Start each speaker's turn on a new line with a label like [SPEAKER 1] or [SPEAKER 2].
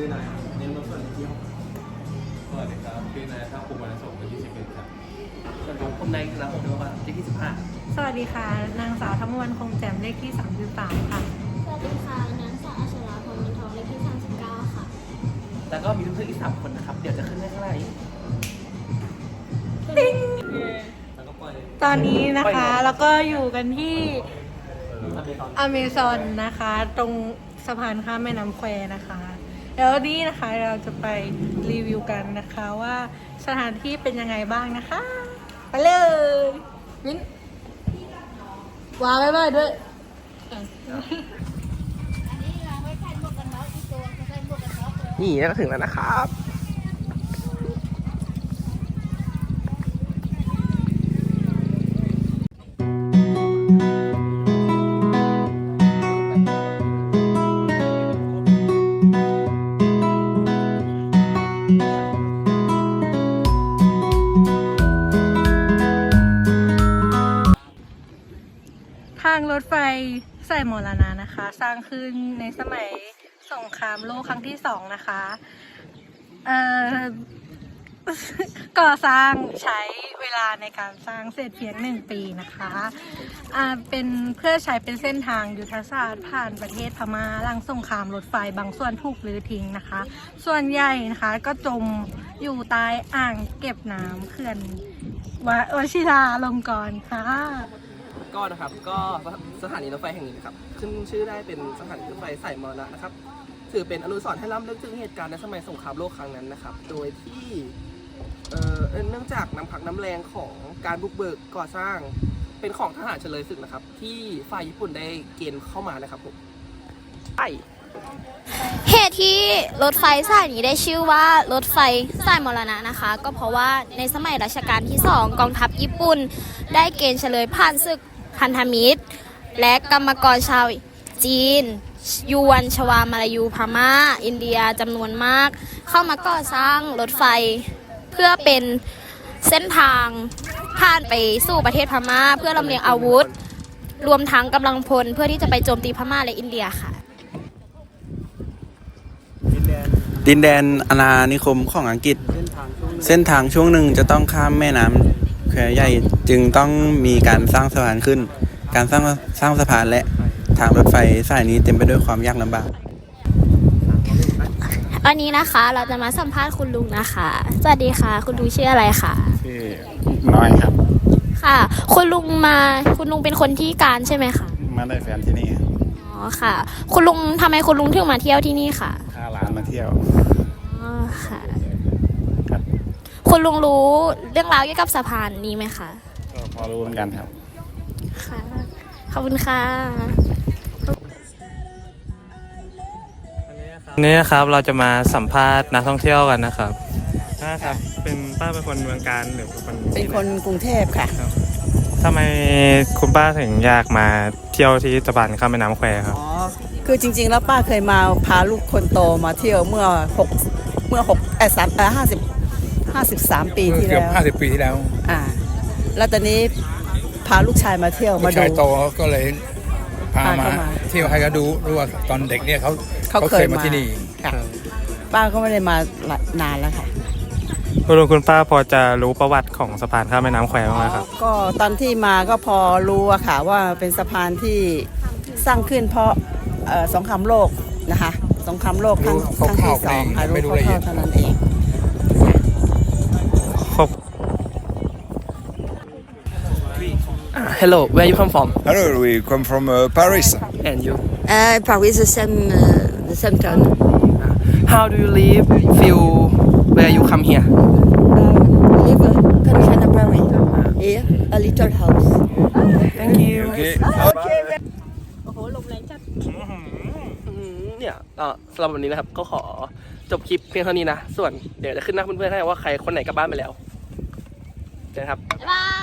[SPEAKER 1] ชื่อนา
[SPEAKER 2] ยเน้นรถส่วนเที่ยวสวัสดี
[SPEAKER 1] ครับชื่
[SPEAKER 2] อนายท่าภู
[SPEAKER 1] มิวัน
[SPEAKER 2] สงฆ์อายุ11ครับ
[SPEAKER 3] ส
[SPEAKER 1] วัสดีครับผมนายกิรพงศ์ดวงวันเลขที่15
[SPEAKER 4] สวัสดีค่ะ นางสาวธมวันคงแจ่มเลขที่33ค่ะ
[SPEAKER 5] สวัสดีค่ะนางสาวอัชราพรมินทองเลขที่39ค่ะ
[SPEAKER 1] แล้วก็มีเพื่อนอีก3คนนะครับ เดี๋ยวจะขึ้นให้ข้างล่างนี้
[SPEAKER 4] ติ๊งตอนนี้นะคะแล้วก็อยู่กันที่
[SPEAKER 1] อ
[SPEAKER 4] เมซอนนะคะ ตรงสะพานข้ามแม่น้ำแควนะคะ แล้วนี่นะคะเราจะไปรีวิวกันนะคะว่าสถานที่เป็นยังไงบ้างนะคะ ไปเลยมิ้นวางไว้บ้ายด้วยอะ
[SPEAKER 1] นี่แล้วก็ถึงแล้วนะครับา
[SPEAKER 4] งรถไฟสายมรณะนะคะ สร้างขึ้นในสมัยสงครามโลกครั้งที่สองนะคะเอ่อก่อสร้างใช้เวลาในการสร้างเสร็จเพียงหนึ่งปีนะคะอ่าเป็นเพื่อใช้เป็นเส้นทางยุทธศาสตร์ผ่านประเทศพม่าหลังสงครามรถไฟบางส่วนถูกรื้อทิ้งนะคะ ส่วนใหญ่นะคะก็จมอยู่ใต้อ่างเก็บน้ำเขื่อนววชิราลงกรณ์ค่ะ
[SPEAKER 1] ก็นะครับก็สถานีรถไฟแห่งนี้นะครับขึ้นชื่อได้เป็นสถานีรถไฟสายมรณะนะครับ ถือเป็นอนุสรณ์ให้ล้ำลึกถึงเหตุการณ์ในสมัยสงครามโลกครั้งนั้นนะครับ โดยที่เอ่อเนื่องจากน้ำพักน้ำแรงของการบุกเบิกก่อสร้างเป็นของทหารเฉลยศึกนะครับ ที่ฝ่ายญี่ปุ่นได้เกณฑ์เข้ามานะครับผมไป
[SPEAKER 5] เหตุที่รถไฟสายนี้ได้ชื่อว่ารถไฟสายมรณะนะคะ ก็เพราะว่าในสมัยรัชกาลที่ 2 กองทัพญี่ปุ่น ได้เกณฑ์เฉลยผ่านศึก พันธมิตร และกรรมกรชาวจีน ยวนชวามาลายูพม่า อินเดียจำนวนมาก เข้ามาก่อสร้างรถไฟ เพื่อเป็นเส้นทางผ่านไปสู่ประเทศพม่า เพื่อลำเลียงอาวุธ รวมทั้งกำลังพลเพื่อที่จะไปโจมตีพม่าและอินเดียค่ะ
[SPEAKER 6] ดินแดนอาณานิคมของอังกฤษ เส้นทางช่วงหนึ่งจะต้องข้ามแม่น้ำ แควใหญ่จึงต้องมีการสร้างสะพานขึ้น การสร้างสร้างสะพานและทางรถไฟสายนี้เต็มไปด้วยความยากลำบาก
[SPEAKER 5] วันนี้นะคะเราจะมาสัมภาษณ์คุณลุงนะคะ สวัสดีค่ะ คุณลุงชื่ออะไรคะ
[SPEAKER 7] ชื่อน้อยครับ
[SPEAKER 5] ค่ะ คุณลุงมาคุณลุงเป็นคนที่การใช่ไหมคะ
[SPEAKER 7] มาได้แฟนที่นี่
[SPEAKER 5] อ๋อค่ะ คุณลุงทำไมคุณลุงถึงมาเที่ยวที่นี่ค่ะ
[SPEAKER 7] พาหลานมาเที่ยว
[SPEAKER 5] อ๋อค่ะ
[SPEAKER 7] ครับ
[SPEAKER 5] คุณลุงรู้เรื่องราวเกี่ยวกับสะพานนี้ไหมคะ
[SPEAKER 7] ก็พอรู้เหมือนกันครับ
[SPEAKER 5] ค่ะ ขอบคุณค่ะ
[SPEAKER 8] วันนี้นะครับเราจะมาสัมภาษณ์นักท่องเที่ยวกันนะครับป้าครับ เป็นป้าเป็นคนเมืองการหรือเป็นคน
[SPEAKER 9] เป็นคนกรุงเทพค่ะ
[SPEAKER 8] ทำไมคุณป้าถึงอยากมาเที่ยวที่สะพานข้ามแม่น้ำแควครับ
[SPEAKER 9] อ๋อ คือจริง ๆ แล้วป้าเคยมาพาลูกคนโตมาเที่ยวเมื่อหกเมื่อหกเออสามเออห้าสิบ ห้าสิบสามปีที่
[SPEAKER 10] เกื
[SPEAKER 9] แล้
[SPEAKER 10] อบ
[SPEAKER 9] ว
[SPEAKER 10] ห้าสิบปีที่แล้ว
[SPEAKER 9] อ่า แล้วตอนนี้พาลูกชายมาเที่ยว
[SPEAKER 10] ลู
[SPEAKER 9] มากดู
[SPEAKER 10] ชายโตเขาก็เลยพา
[SPEAKER 9] พา
[SPEAKER 10] มา
[SPEAKER 9] เข้ามา
[SPEAKER 10] เที่ยวให้เขาดูรู้ว่าตอนเด็กเนี่ยเขา
[SPEAKER 9] เขา
[SPEAKER 10] เขา
[SPEAKER 9] เค
[SPEAKER 10] เค
[SPEAKER 9] ย
[SPEAKER 10] ย
[SPEAKER 9] มา
[SPEAKER 10] มาที่นี่
[SPEAKER 9] ค่ะป้าก็ไม่ได้มาหลายนานแล้วค่ะ
[SPEAKER 8] คุณลุงคุณป้าพอจะรู้ประวัติของสะพานข้ามแม่น้ำแควบ้างไหมครับ
[SPEAKER 9] ก็ตอนที่มาก็พอรู้อะค่ะว่าเป็นสะพานที่สร้างขึ้นเพราะเอ่อสงครามโลกนะคะ สงครามโลกครั้ง
[SPEAKER 10] รู้
[SPEAKER 9] ครั้งที่
[SPEAKER 10] ค
[SPEAKER 9] ส
[SPEAKER 10] ร่า
[SPEAKER 9] อ
[SPEAKER 10] ว
[SPEAKER 9] ง
[SPEAKER 10] ๆ
[SPEAKER 9] ค่ะ
[SPEAKER 10] ไม่
[SPEAKER 9] รู้
[SPEAKER 10] รู้ละเอี
[SPEAKER 9] คร่า
[SPEAKER 10] ยวด
[SPEAKER 9] ๆเท่านั้นเอง
[SPEAKER 1] Hello where you come from
[SPEAKER 10] Hello we come from uh, Paris
[SPEAKER 1] and you
[SPEAKER 11] Uh, Paris, the same, uh, the same town.
[SPEAKER 1] how do you live feel where you come here
[SPEAKER 11] Uh, live in Canterbury. Here, a little house.
[SPEAKER 1] thank you
[SPEAKER 10] Okay
[SPEAKER 1] อืมเนี่ยก็สำหรับวันนี้นะครับก็ขอจบคลิปเพียงเท่านี้นะ ส่วนเดี๋ยวจะขึ้นหน้าเพื่อนๆให้ว่าใครคนไหนกลับบ้านไปแล้วเจอกันครับ
[SPEAKER 5] บ๊ายบาย